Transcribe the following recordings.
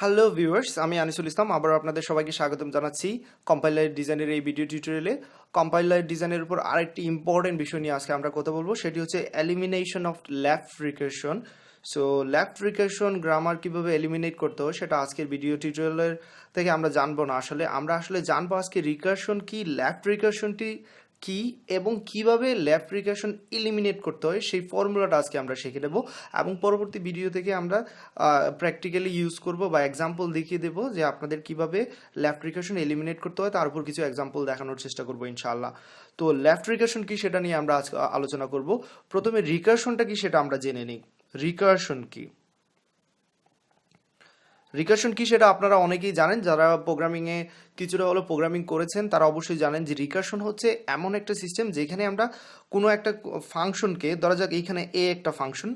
Hello viewers আমি আনিসুল ইসলাম। আবার আপনাদের সবাইকে স্বাগতম জানাচ্ছি কম্পাইলার ডিজাইনের এই ভিডিও টিউটোরিয়ালে কম্পাইলার ডিজাইনের উপর আরেকটি ইম্পর্টেন্ট বিষয় নিয়ে আজকে আমরা কথা বলব। সেটি হচ্ছে elimination of left recursion so left recursion grammar কীভাবে এলিমিনেট করতে হয় সেটা আজকের ভিডিও টিউটোরিয়ালের থেকে আমরা জানব না। আসলে আমরা আসলে জানব আজকে রিকার্শন কি লেফট রিকার্শনটি কি এবং কীভাবে লেফট রিকার্শন এলিমিনেট করতে হয়, সেই ফর্মুলাটা আজকে আমরা শিখে নেব এবং পরবর্তী ভিডিও থেকে আমরা প্র্যাকটিক্যালি ইউজ করব বা এক্সাম্পল দেখিয়ে দেবো যে আপনাদের কীভাবে লেফট রিকার্শন এলিমিনেট করতে হয়, তার উপর কিছু এক্সাম্পল দেখানোর চেষ্টা করব ইনশাআল্লাহ। তো লেফট রিকার্শন কি সেটা নিয়ে আমরা আজকে আলোচনা করব। প্রথমে রিকার্শনটা কি সেটা আমরা জেনে নিই। রিকার্শন কি? রিকার্শন কি সেটা আপনারা অনেকেই জানেন, যারা প্রোগ্রামিংয়ে কিছুটা হলো প্রোগ্রামিং করেছেন, তারা অবশ্যই জানেন যে রিকার্শন হচ্ছে এমন একটা সিস্টেম যেখানে আমরা কোনো একটা ফাংশনকে ধরা যাক এইখানে এ একটা ফাংশন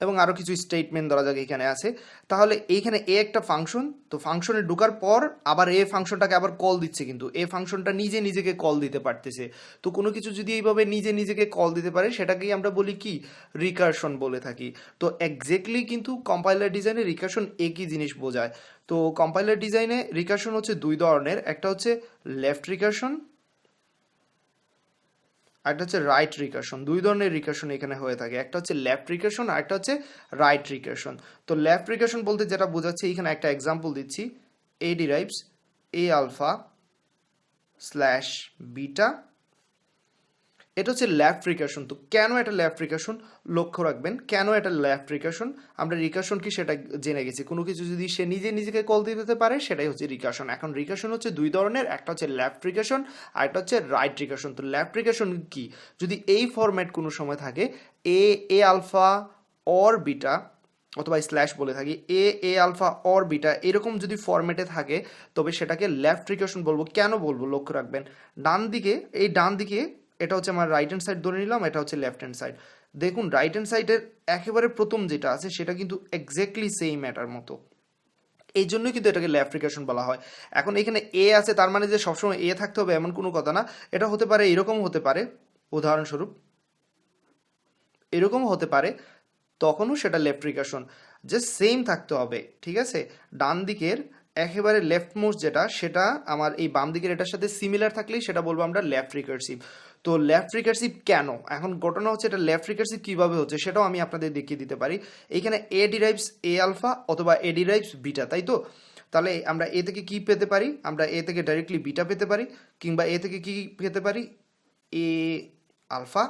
এবং আরও কিছু স্টেটমেন্ট ধরা যাক এখানে আছে। তাহলে এইখানে এ একটা ফাংশন তো ফাংশনে ঢোকার পর আবার এ ফাংশনটাকে আবার কল দিচ্ছে কিন্তু। এ ফাংশনটা নিজে নিজেকে কল দিতে পারতেছে। তো কোনো কিছু যদি এইভাবে নিজে নিজেকে কল দিতে পারে, সেটাকেই আমরা বলি কি? রিকার্শন বলে থাকি। তো এক্স্যাক্টলি কিন্তু কম্পাইলার ডিজাইনে রিকার্শন একই জিনিস বোঝায়। তো কম্পাইলার ডিজাইনে রিকার্শন হচ্ছে দুই ধরনের। একটা হচ্ছে লেফট রিকার্শন একটা হচ্ছে রাইট রিকার্শন দুই ধরনের রিকার্শন এখানে হয়ে থাকে। একটা হচ্ছে লেফট রিকার্শন আর একটা হচ্ছে রাইট রিকার্শন তো লেফট রিকার্শন বলতে যেটা বোঝাচ্ছে, এখানে একটা এক্সাম্পল দিচ্ছি। A derives A alpha slash beta এটা হচ্ছে লেফট রিকার্শন তো কেন এটা লেফট রিকাশন লক্ষ্য রাখবেন, কেন এটা লেফট রিকাশন আমরা রিকাশন কি সেটা জেনে গেছি। কোনো কিছু যদি সে নিজে নিজেকে কল দিয়ে দিতে পারে, সেটাই হচ্ছে রিকাশন এখন রিকাশন হচ্ছে দুই ধরনের, একটা হচ্ছে লেফট রিকার্শন আর একটা হচ্ছে রাইট রিকাশন তো লেফট রিকার্শন কি? যদি এই ফরম্যাট কোনো সময় থাকে A A alpha or beta অথবা স্ল্যাশ বলে থাকি A A alpha or beta এরকম যদি ফরম্যাটে থাকে, তবে সেটাকে লেফট রিকার্শন বলব। কেন বলব? লক্ষ্য রাখবেন। ডান দিকে এই ডান দিকে এটা হচ্ছে আমার রাইট হ্যান্ড সাইড ধরে নিলাম, এটা হচ্ছে লেফট হ্যান্ড সাইড দেখুন রাইট হ্যান্ড সাইডের একেবারে প্রথম যেটা আছে, সেটা কিন্তু এক্স্যাক্টলি সেম ম্যাটার মতো। এই জন্যই কিন্তু এটাকে লেফট বলা হয়। এখন এখানে এ আছে, তার মানে যে সবসময় এ থাকতে হবে এমন কোনো কথা না। এটা হতে পারে এরকম হতে পারে, উদাহরণস্বরূপ এরকম হতে পারে, তখনও সেটা লেফট যে সেম থাকতে হবে, ঠিক আছে? ডান দিকের একেবারে লেফট মোস্ট যেটা, সেটা আমার এই বাম দিকের এটার সাথে সিমিলার থাকলেই সেটা বলব আমরা লেফট রিকার্সিভ তো লেফট রিকার্সিভ কেন? এখন ঘটনা হচ্ছে এটা লেফট রিকার্সিভ কীভাবে হচ্ছে সেটাও আমি আপনাদের দেখিয়ে দিতে পারি। এইখানে এ ডিরাইভস এ আলফা অথবা এ ডিরাইভস বিটা তাই তো? তাহলে আমরা এ থেকে কি পেতে পারি? আমরা এ থেকে ডাইরেক্টলি বিটা পেতে পারি, কিংবা এ থেকে কি পেতে পারি? এ আলফা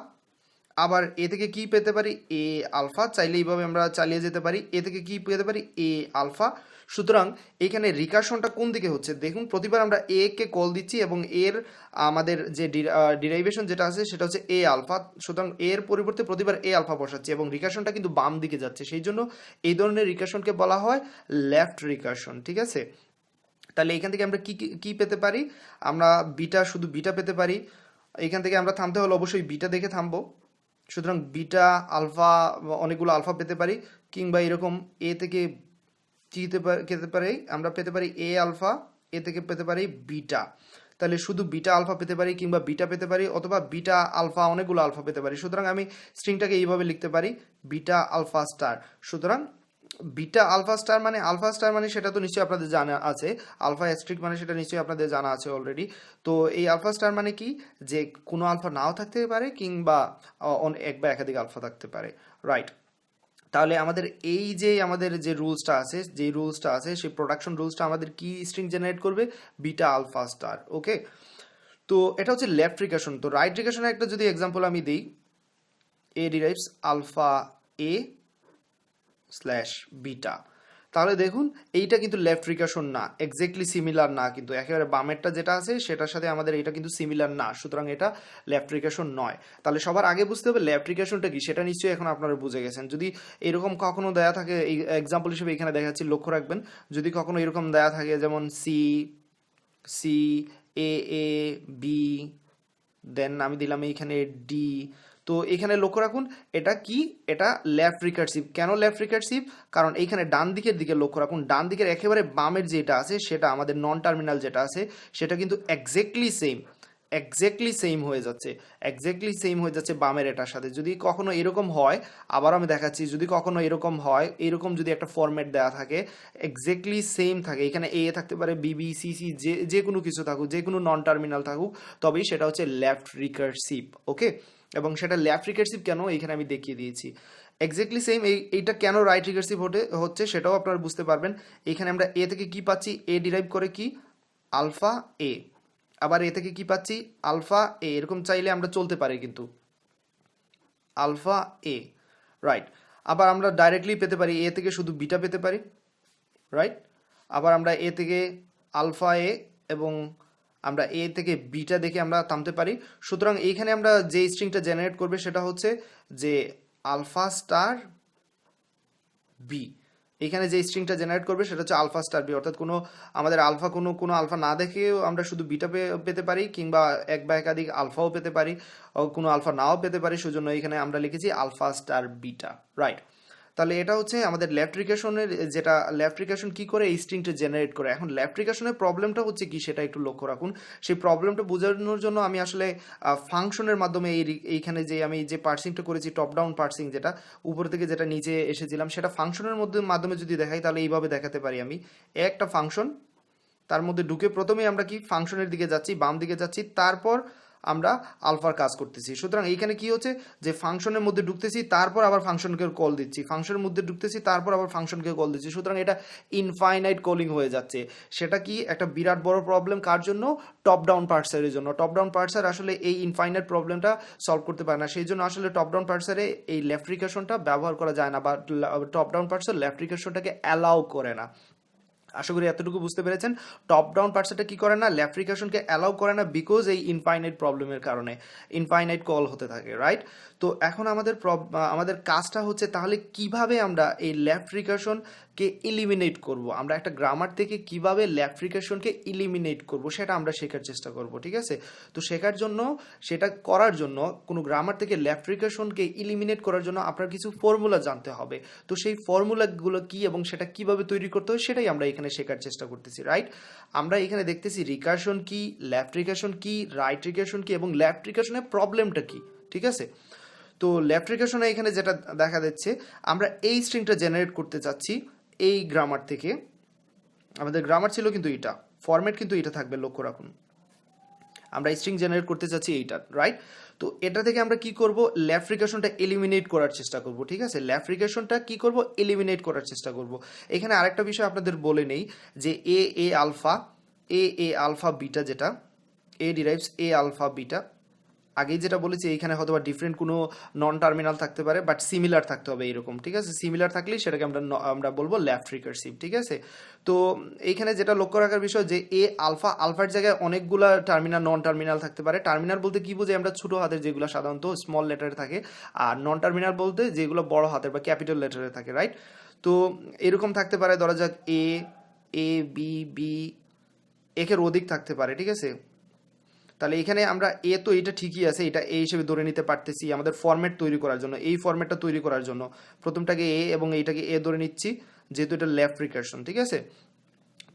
আবার এ থেকে কি পেতে পারি? এ আলফা চাইলে এইভাবে আমরা চালিয়ে যেতে পারি। এ থেকে কি পেতে পারি? এ আলফা সুতরাং এখানে রিকার্শনটা কোন দিকে হচ্ছে? দেখুন, প্রতিবার আমরা এ কে কল দিচ্ছি এবং এর আমাদের যে ডিরাইভেশন যেটা আছে, সেটা হচ্ছে এ আলফা সুতরাং এর পরিবর্তে প্রতিবার এ আলফা বসাচ্ছি এবং রিকার্শনটা কিন্তু বাম দিকে যাচ্ছে। সেই জন্য এই ধরনের রিকার্শনকে বলা হয় লেফট রিকার্শন ঠিক আছে? তাহলে এখান থেকে আমরা কি কি পেতে পারি? আমরা বিটা শুধু বিটা পেতে পারি। এখান থেকে আমরা থামতে হলে অবশ্যই বিটা দেখে থামবো। সুতরাং বিটা আলফা অনেকগুলো আলফা পেতে পারি। কিংবা এরকম এ থেকে চিতে পেতে পারি, আমরা পেতে পারি এ আলফা এ থেকে পেতে পারি বিটা তাহলে শুধু বিটা আলফা পেতে পারি কিংবা বিটা পেতে পারি অথবা বিটা আলফা অনেকগুলো আলফা পেতে পারি। সুতরাং আমি স্ট্রিংটাকে এইভাবে লিখতে পারি বিটা আলফা স্টার সুতরাং বিটা আলফা স্টার মানে আলফা স্টার মানে সেটা তো নিশ্চয়ই আপনাদের জানা আছে আলফা স্ট্রিক মানে সেটা নিশ্চয়ই আপনাদের জানা আছে অলরেডি তো এই আলফা স্টার মানে কি? যে কোনো আলফা নাও থাকতে পারে কিংবা এক বা একাধিক আলফা থাকতে পারে। রাইট তাহলে আমাদের এই যে আমাদের যে রুলসটা আছে, যে রুলসটা আছে, সেই প্রোডাকশন রুলসটা আমাদের কি স্ট্রিং জেনারেট করবে? বিটা আলফা স্টার ওকে তো এটা হচ্ছে লেফট রিকাশন তো রাইট রিকাশনের একটা যদি এক্সাম্পল আমি দিই A derives alpha A slash beta তাহলে দেখুন, এইটা কিন্তু লেফট রিকাশন না এক্স্যাক্টলি সিমিলার না, কিন্তু একেবারে বামেরটা যেটা আছে, সেটার সাথে আমাদের এটা কিন্তু সিমিলার না, সুতরাং এটা লেফট রিকাশন নয়। তাহলে সবার আগে বুঝতে হবে লেফট রিকাশনটা কি, সেটা নিশ্চয়ই এখন আপনারা বুঝে গেছেন। যদি এরকম কখনো দেয়া থাকে, এই এক্সাম্পল হিসেবে এখানে দেখা যাচ্ছে লক্ষ্য রাখবেন, যদি কখনো এরকম দেয়া থাকে, যেমন C C A A B then আমি দিলাম এইখানে ডি তো এখানে লক্ষ্য রাখুন, এটা কি? এটা লেফট রিকার্সিভ কেন লেফট রিকার্সিভ কারণ এইখানে ডান দিকের দিকে লক্ষ্য রাখুন, ডান দিকের একেবারে বামের যেটা আছে, সেটা আমাদের নন টার্মিনাল যেটা আছে, সেটা কিন্তু এক্স্যাক্টলি সেম এক্স্যাক্টলি সেম হয়ে যাচ্ছে। এক্স্যাক্টলি সেম হয়ে যাচ্ছে বামের এটার সাথে। যদি কখনো এরকম হয়, আবার আমি দেখাচ্ছি, যদি কখনো এরকম হয়, এরকম যদি একটা ফরম্যাট দেওয়া থাকে এক্স্যাক্টলি সেম থাকে। এখানে এ থাকতে পারে বিবি সিসি যে যে কোনো কিছু থাকুক যে কোনো নন টার্মিনাল থাকুক, তবেই সেটা হচ্ছে লেফট রিকার্সিভ ওকে এবং সেটা লেফট রিকার্সিভ কেন এখানে আমি দেখিয়ে দিয়েছি। এক্স্যাক্টলি সেম এই, এইটা কেন রাইট রিকার্সিভ হতে, হচ্ছে সেটাও আপনারা বুঝতে পারবেন। এখানে আমরা এ থেকে কি পাচ্ছি? এ ডিরাইভ করে কি? আলফা এ আবার এ থেকে কি পাচ্ছি? আলফা এ এরকম চাইলে আমরা চলতে পারি কিন্তু। আলফা এ রাইট আবার আমরা ডাইরেক্টলি পেতে পারি এ থেকে শুধু বিটা পেতে পারি। রাইট আবার আমরা এ থেকে আলফা এ এবং আমরা এ থেকে বিটা দেখে আমরা থামতে পারি। সুতরাং এইখানে আমরা যে স্ট্রিংটা জেনারেট করবে সেটা হচ্ছে যে আলফা স্টার বি এখানে যে স্ট্রিংটা জেনারেট করবে সেটা হচ্ছে আলফা স্টার বি অর্থাৎ কোনো, আমাদের আলফা কোনো কোনো আলফা না দেখেও আমরা শুধু বিটা পেতে পারি, কিংবা এক বা একাধিক আলফাও পেতে পারি কোনো আলফা নাও পেতে পারি। সেজন্য এখানে আমরা লিখেছি আলফা স্টার বিটা রাইট তাহলে এটা হচ্ছে আমাদের ল্যাপ্রিকেশনের যেটা ল্যাপ্রিকেশন কি করে? এই স্ট্রিংটা জেনারেট করে। এখন ল্যাপ্রিকেশনের প্রবলেমটা হচ্ছে কি? সেটা একটু লক্ষ্য রাখুন। সেই প্রবলেমটা বোঝানোর জন্য আমি আসলে ফাংশনের মাধ্যমে এই এইখানে যে আমি যে পার্সিংটা করেছি টপ ডাউন পার্সিং যেটা, উপর থেকে যেটা নিচে এসেছিলাম, সেটা ফাংশনের মধ্যে, মাধ্যমে যদি দেখাই, তাহলে এইভাবে দেখাতে পারি আমি। একটা ফাংশন তার মধ্যে ঢুকে প্রথমেই আমরা কি? ফাংশনের দিকে যাচ্ছি, বাম দিকে যাচ্ছি। তারপর আমরা আলফার কাজ করতেছি। সুতরাং এইখানে কি হচ্ছে? যে ফাংশনের মধ্যে ঢুকতেছি, তারপর আবার ফাংশনকে কল দিচ্ছি। ফাংশনের মধ্যে ঢুকতেছি, তারপর আবার ফাংশনকে কল দিচ্ছি। সুতরাং এটা ইনফাইনাইট কলিং হয়ে যাচ্ছে। সেটা কি একটা বিরাট বড় প্রবলেম কার জন্য? টপ ডাউন পার্সারের জন্য। টপ ডাউন পার্সার আসলে এই ইনফাইনাইট প্রবলেমটা সলভ করতে পারে না। সেই জন্য আসলে টপ ডাউন পার্সারে এই লেফ্ট্রিকেশনটা ব্যবহার করা যায় না বা টপ ডাউন পার্সার লেফ্ট্রিকেশনটাকে অ্যালাউ করে না। আশা করি এতটুকু বুঝতে পেরেছেন। টপ ডাউন পার্সেটা কি করে না ল্যাফ্রিকেশনকে অ্যালাউ করে না বিকজ এই ইনফাইনাইট প্রবলেমের কারণে ইনফাইনাইট কল হতে থাকে রাইট তো এখন আমাদের আমাদের কাজটা হচ্ছে তাহলে কীভাবে আমরা এই ল্যাফ্রিকেশনকে ইলিমিনেট করব? আমরা একটা গ্রামার থেকে কীভাবে ল্যাফ্রিকেশনকে ইলিমিনেট করব সেটা আমরা শেখার চেষ্টা করব, ঠিক আছে? তো শেখার জন্য, সেটা করার জন্য, কোনো গ্রামার থেকে ল্যাফ্রিকেশনকে ইলিমিনেট করার জন্য আপনার কিছু ফর্মুলা জানতে হবে। তো সেই ফর্মুলাগুলো কি এবং সেটা কীভাবে তৈরি করতে হয় সেটাই আমরা এখানে শেখার চেষ্টা করতেছি রাইট আমরা এখানে দেখতেছি রিকাশন কি লেফট রিকার্শন কি রাইট রিকার্শন কি এবং লেফট রিকার্শনের প্রবলেমটা কি, ঠিক আছে? তো লেফট রিকার্শনে এখানে যেটা দেখা যাচ্ছে, আমরা এই স্ট্রিংটা জেনারেট করতে চাচ্ছি। এই গ্রামার থেকে, আমাদের গ্রামার ছিল কিন্তু এটা ফরম্যাট কিন্তু এটা থাকবে, লক্ষ্য রাখুন। আমরা স্ট্রিং জেনারেট করতে চাচ্ছি এইটা রাইট তো এটা থেকে আমরা কি করব? ল্যাফ্রিকেশনটা এলিমিনেট করার চেষ্টা করব, ঠিক আছে? ল্যাফ্রিকেশনটা কি করব? এলিমিনেট করার চেষ্টা করব। এখানে আরেকটা বিষয় আপনাদের বলে নেই যে A A alpha A A alpha beta যেটা A derives A alpha beta আগেই যেটা বলেছি, এইখানে হয়তো বা ডিফারেন্ট কোনো নন টার্মিনাল থাকতে পারে বাট সিমিলার থাকতে হবে এরকম ঠিক আছে? সিমিলার থাকলেই সেটাকে আমরা আমরা বলব লেফট রিকার্সিভ ঠিক আছে? তো এইখানে যেটা লক্ষ্য রাখার বিষয় যে, এ আলফা, আলফার জায়গায় অনেকগুলা টার্মিনাল নন টার্মিনাল থাকতে পারে। টার্মিনাল বলতে কি বুঝি আমরা ছোটো হাতের যেগুলো সাধারণত স্মল লেটারে থাকে, আর নন টার্মিনাল বলতে যেগুলো বড় হাতের বা ক্যাপিটাল লেটারে থাকে রাইট তো এরকম থাকতে পারে, ধরা যাক এ এ, বি বি, একের অধিক থাকতে পারে, ঠিক আছে? তাহলে এখানে আমরা এ তো এটা ঠিকই আছে, এটা এ হিসেবে ধরে নিতে পারতেছি আমাদের ফরম্যাট তৈরি করার জন্য। এই ফরম্যাটটা তৈরি করার জন্য প্রথমটাকে এ এবং এইটাকে এ ধরে নিচ্ছি, যেহেতু এটা লেফট রিকার্শন ঠিক আছে?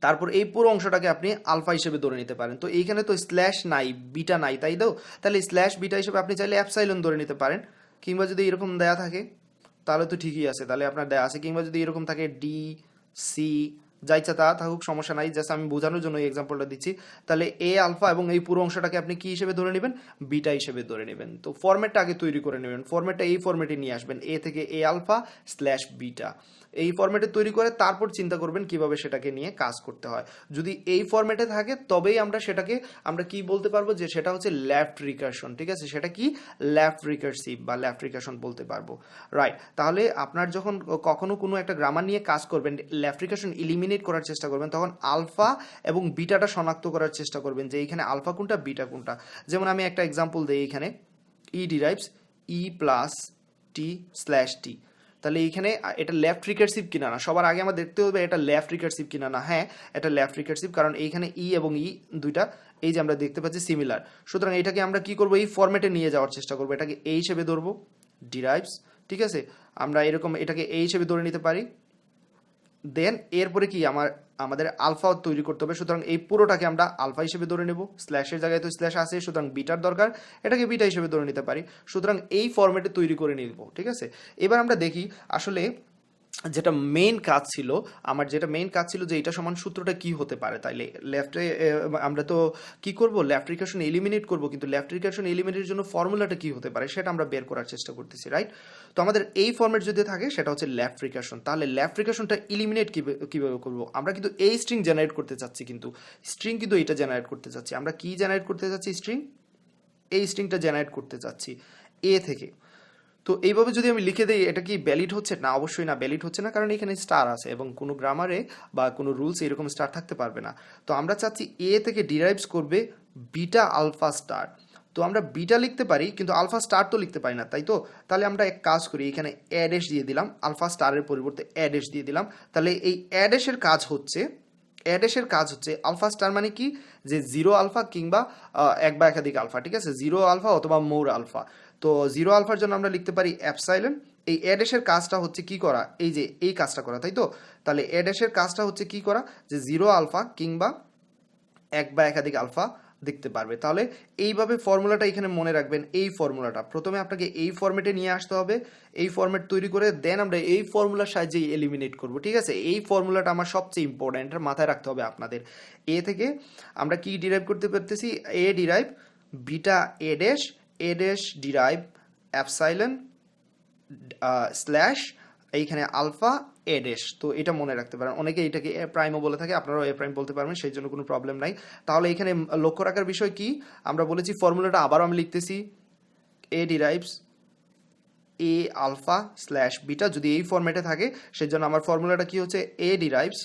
তারপর এই পুরো অংশটাকে আপনি আলফা হিসেবে ধরে নিতে পারেন। তো এইখানে তো স্ল্যাশ নাই বিটা নাই, তাই দাও তাহলে স্ল্যাশ বিটা হিসেবে আপনি চাইলে অ্যাপসাইলন ধরে নিতে পারেন। কিংবা যদি এরকম দেয়া থাকে, তাহলে তো ঠিকই আছে। তাহলে আপনার দেয়া আছে। কিংবা যদি এরকম থাকে ডি সি যা ইচ্ছা তা থাকুক, সমস্যা নাই জাস্ট আমি বোঝানোর জন্য এই এক্সাম্পলটা দিচ্ছি। তাহলে এ আলফা এবং এই পুরো অংশটাকে আপনি কি হিসেবে ধরে নেবেন? বিটা হিসেবে ধরে নেবেন। তো ফর্মেটটা আগে তৈরি করে নেবেন। ফর্মেটটা এই ফর্মেটে নিয়ে আসবেন। এ থেকে এ আলফা স্ল্যাশ বিটা এই ফরম্যাটে তৈরি করে তারপর চিন্তা করবেন কীভাবে সেটাকে নিয়ে কাজ করতে হয়। যদি এই ফরম্যাটে থাকে, তবেই আমরা সেটাকে, আমরা কি বলতে পারব যে সেটা হচ্ছে লেফট রিকার্শন ঠিক আছে? সেটা কি? লেফট রিকার্সিভ বা লেফট রিকার্শন বলতে পারব। রাইট তাহলে আপনার যখন কখনো কোনো একটা গ্রামার নিয়ে কাজ করবেন লেফট রিকার্শন ইলিমিনেট করার চেষ্টা করবেন, তখন আলফা এবং বিটাটা শনাক্ত করার চেষ্টা করবেন যে এইখানে আলফা কোনটা বিটা কোনটা। যেমন আমি একটা এক্সাম্পল দিই এখানে E derives E plus T slash T তাহলে এইখানে এটা লেফট রিকার্সিভ কিনা না? সবার আগে আমার দেখতে হবে এটা লেফট রিকার্সিভ কিনা না। হ্যাঁ এটা লেফট রিকার্সিভ কারণ এইখানে ই এবং ই দুইটা, এই যে আমরা দেখতে পাচ্ছি সিমিলার সুতরাং এটাকে আমরা কি করব? এই ফরম্যাটে নিয়ে যাওয়ার চেষ্টা করব। এটাকে এই হিসেবে ধরবো ডিরাইভস ঠিক আছে? আমরা এরকম এটাকে এই হিসেবে ধরে নিতে পারি। দেন এরপরে কি? আমার আমাদের আলফা তৈরি করতে হবে। সুতরাং এই পুরোটাকে আমরা আলফা হিসেবে ধরে নেব। স্ল্যাশের জায়গায় তো স্ল্যাশ আছে, সুতরাং বিটার দরকার। এটাকে বিটা হিসেবে ধরে নিতে পারি। সুতরাং এই ফর্মেটে তৈরি করে নিব, ঠিক আছে? এবার আমরা দেখি আসলে যেটা মেইন কাজ ছিল, আমার যেটা মেইন কাজ ছিল যে এটা সমান সূত্রটা কি হতে পারে? তাইলে লেফটে আমরা তো কি করব? লেফট রিকার্শন এলিমিনেট করব, কিন্তু লেফট রিকার্শন এলিমিনেটের জন্য ফর্মুলাটা কি হতে পারে সেটা আমরা বের করার চেষ্টা করতেছি রাইট তো আমাদের এই ফর্মেট যদি থাকে, সেটা হচ্ছে লেফট রিকার্শন তাহলে লেফট রিকার্শনটা এলিমিনেট কীভাবে করব? আমরা কিন্তু এই স্ট্রিং জেনারেট করতে চাচ্ছি কিন্তু স্ট্রিং কিন্তু এটা জেনারেট করতে চাচ্ছি। আমরা কি জেনারেট করতে চাচ্ছি স্ট্রিং এই স্ট্রিংটা জেনারেট করতে চাচ্ছি এ থেকে। তো এইভাবে যদি আমি লিখে দিই, এটা কি ভ্যালিড হচ্ছে? না, অবশ্যই না ভ্যালিড হচ্ছে না, কারণ এখানে স্টার আছে এবং কোনো গ্রামারে বা কোনো রুলস এরকম স্টার থাকতে পারবে না। তো আমরা চাচ্ছি এ থেকে ডিরাইভস করবে বিটা আলফা স্টার তো আমরা বিটা লিখতে পারি, কিন্তু আলফা স্টার তো লিখতে পারি না, তাই তো? তাহলে আমরা এক কাজ করি, এখানে অ্যাডেস দিয়ে দিলাম আলফা স্টারের পরিবর্তে অ্যাডেস দিয়ে দিলাম। তাহলে এই অ্যাডেসের কাজ হচ্ছে অ্যাডেসের কাজ হচ্ছে আলফা স্টার মানে কি? যে জিরো আলফা কিংবা এক বা একাধিক আলফা ঠিক আছে? জিরো আলফা অথবা মোর আলফা তো জিরো আলফার জন্য আমরা লিখতে পারি অ্যাপসাইলেন এই অ্যাডেসের কাজটা হচ্ছে কি করা? এই যে এই কাজটা করা, তাই তো? তাহলে অ্যাডেসের কাজটা হচ্ছে কি করা? যে জিরো আলফা কিংবা এক বা একাধিক আলফা দেখতে পারবে। তাহলে এইভাবে ফর্মুলাটা এখানে মনে রাখবেন, এই ফর্মুলাটা প্রথমে আপনাকে এই ফর্মেটে নিয়ে আসতে হবে। এই ফর্মেট তৈরি করে দেন আমরা এই ফর্মুলার সাহায্যে এলিমিনেট করব, ঠিক আছে? এই ফর্মুলাটা আমার সবচেয়ে ইম্পর্ট্যান্ট মাথায় রাখতে হবে আপনাদের। এ থেকে আমরা কি ডিরাইভ করতে পারতেছি? A derive beta A dash A dash derive epsilon slash এইখানে আলফা এ ড্যাশ তো এটা মনে রাখতে পারেন। অনেকে এটাকে এ প্রাইমও বলে থাকে, আপনারাও এ প্রাইম বলতে পারবেন, সেই জন্য কোনো প্রবলেম নাই। তাহলে এখানে লক্ষ্য রাখার বিষয় কি? আমরা বলেছি ফর্মুলাটা আবারও আমি লিখতেছি। A derives A alpha slash beta যদি এই ফর্ম্যাটে থাকে সেই জন্য আমার ফর্মুলাটা কি হচ্ছে? A derives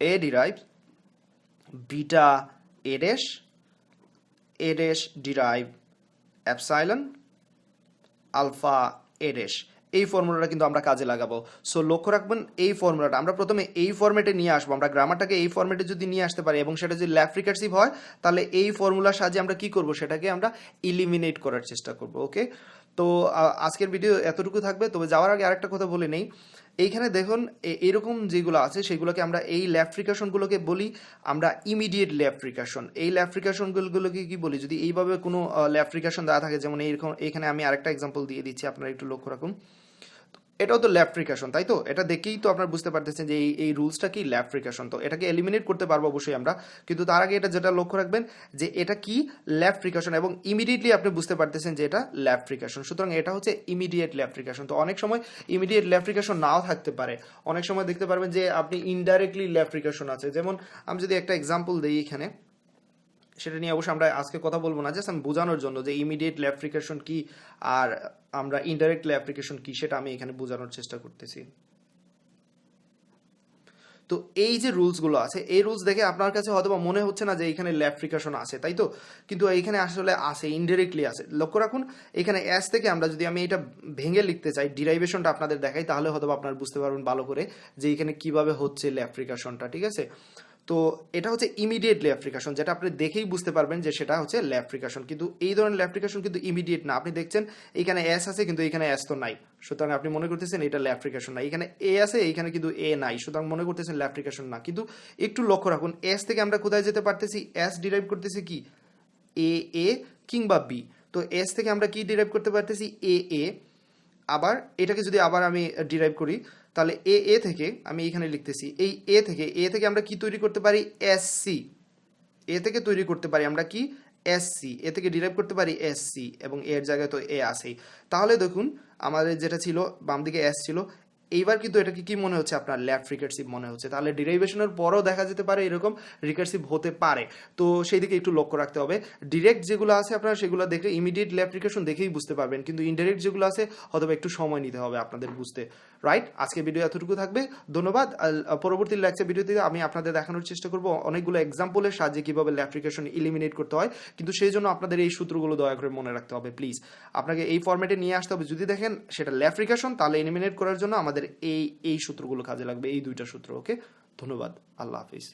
A derives beta A dash A dash derive epsilon alpha A dash এই ফর্মুলাটা কিন্তু আমরা কাজে লাগাবো। সো লক্ষ্য রাখবেন, এই ফর্মুলাটা, আমরা প্রথমে এই ফর্মেটে নিয়ে আসব। আমরা গ্রামারটাকে এই ফর্মেটে যদি নিয়ে আসতে পারি এবং সেটা যদি ল্যাফ রিকার্সিভ হয়, তাহলে এই ফর্মুলার সাহায্যে আমরা কি করব? সেটাকে আমরা ইলিমিনেট করার চেষ্টা করব ওকে তো আজকের ভিডিও এতটুকু থাকবে। তবে যাওয়ার আগে আরেকটা কথা বলে নেই। এইখানে দেখুন এরকম যেগুলো আছে, সেগুলোকে আমরা এই ল্যাফ্রিকাশনগুলোকে বলি, আমরা ইমিডিয়েট ল্যাফ্রিকাশন। এই ল্যাফ্রিকাশনগুলোকে কি বলি? যদি এইভাবে কোনো ল্যাফ্রিকাশন দেওয়া থাকে, যেমন এইরকম, এখানে আমি আরেকটা এক্সাম্পল দিয়ে দিচ্ছি, আপনারা একটু লক্ষ্য রাখুন। এটাও তো ল্যাফ্রিকাশন তাই তো? এটা দেখেই তো আপনারা বুঝতে পারতেছেন যে এই এই রুলসটা কি ল্যাফ্রিকাশন তো এটাকে এলিমিনেট করতে পারব অবশ্যই আমরা। কিন্তু তার আগে এটা যেটা লক্ষ্য রাখবেন যে এটা কি ল্যাফ্রিকাশন এবং ইমিডিয়েটলি আপনি বুঝতে পারতেছেন যে এটা ল্যাফ্রিকাশন সুতরাং এটা হচ্ছে ইমিডিয়েট ল্যাফ্রিকাশন তো অনেক সময় ইমিডিয়েট ল্যাফ্রিকাশন নাও থাকতে পারে। অনেক সময় দেখতে পারবেন যে আপনি ইনডাইরেক্টলি ল্যাফ্রিকাশন আছে। যেমন আমি যদি একটা এক্সাম্পল দিই এখানে। সেটা নিয়ে অবশ্যই আমরা আজকে কথা বলব না জাস্ট আমি বোঝানোর জন্য যে ইমিডিয়েট ল্যাফ্রিকেশন কি আর আমরা ইনডাইরেক্ট ল্যাফ্রিকেশন কি সেটা আমি এখানে বোঝানোর চেষ্টা করতেছি। তো এই যে রুলসগুলো আছে, এই রুলস দেখে আপনার কাছে হয়তো বা মনে হচ্ছে না যে এখানে ল্যাফ্রিকেশন আছে, তাই তো? কিন্তু এইখানে আসলে আছে ইনডাইরেক্টলি আছে। লক্ষ্য রাখুন, এখানে অ্যাস থেকে আমরা যদি আমি এটা ভেঙে লিখতে চাই ডিরাইভেশনটা আপনাদের দেখাই, তাহলে হয়তো আপনারা বুঝতে পারবেন ভালো করে যে এখানে কীভাবে হচ্ছে ল্যাফ্রিকেশনটা ঠিক আছে? তো এটা হচ্ছে ইমিডিয়েট ল্যাফ্রিকেশন যেটা আপনি দেখেই বুঝতে পারবেন যে সেটা হচ্ছে ল্যাফ্রিকেশন কিন্তু এই ধরনের ল্যাফ্রিকেশন কিন্তু ইমিডিয়েট না। আপনি দেখছেন এখানে এস আছে, কিন্তু এখানে এস তো নাই। সুতরাং আপনি মনে করতেছেন এটা ল্যাফ্রিকেশন না। এখানে এ আছে, এখানে কিন্তু এ নাই। সুতরাং মনে করতেছেন ল্যাফ্রিকেশন না। কিন্তু একটু লক্ষ্য রাখুন এস থেকে আমরা কোথায় যেতে পারতেছি? এস ডিরাইভ করতেছি কি? এ এ কিংবা বি তো এস থেকে আমরা কি ডিরাইভ করতে পারতেছি? এ এ আবার এটাকে যদি আবার আমি ডিরাইভ করি তাহলে এ এ থেকে আমি এখানে লিখতেছি, এই এ থেকে এ থেকে আমরা কি তৈরি করতে পারি? এস সি এ থেকে তৈরি করতে পারি আমরা কি? এসসি এ থেকে ডিরাইভ করতে পারি এসসি এবং এর জায়গায় তো এ আসেই তাহলে দেখুন, আমাদের যেটা ছিল বাম দিকে এস ছিল এইবার কিন্তু এটাকে কি মনে হচ্ছে আপনার? ল্যাফট রিকার্সিভ মনে হচ্ছে। তাহলে ডিরাইভেশনের পরও দেখা যেতে পারে এরকম রিকার্সিভ হতে পারে। তো সেই দিকে একটু লক্ষ্য রাখতে হবে। ডিরেক্ট যেগুলো আছে আপনারা সেগুলো দেখে ইমিডিয়েট ল্যাফট রিকার্শন দেখেই বুঝতে পারবেন। কিন্তু ইনডাইরেক্ট যেগুলো আছে হয়তো একটু সময় নিতে হবে আপনাদের বুঝতে। রাইট আজকে ভিডিও এতটুকু থাকবে। ধন্যবাদ। পরবর্তী লেকচার ভিডিওতে আমি আপনাদের দেখানোর চেষ্টা করব অনেকগুলো এক্সাম্পলের সাহায্যে কীভাবে ল্যাফ্রিকেশন ইলিমিনেট করতে হয়। কিন্তু সেই জন্য আপনাদের এই সূত্রগুলো দয়া করে মনে রাখতে হবে প্লিজ আপনাকে এই ফরম্যাটে নিয়ে আসতে হবে। যদি দেখেন সেটা ল্যাফ্রিকেশন তাহলে এলিমিনেট করার জন্য আমাদের এই এই সূত্রগুলো কাজে লাগবে এই দুইটা সূত্র ওকে? ধন্যবাদ আল্লাহ হাফিজ।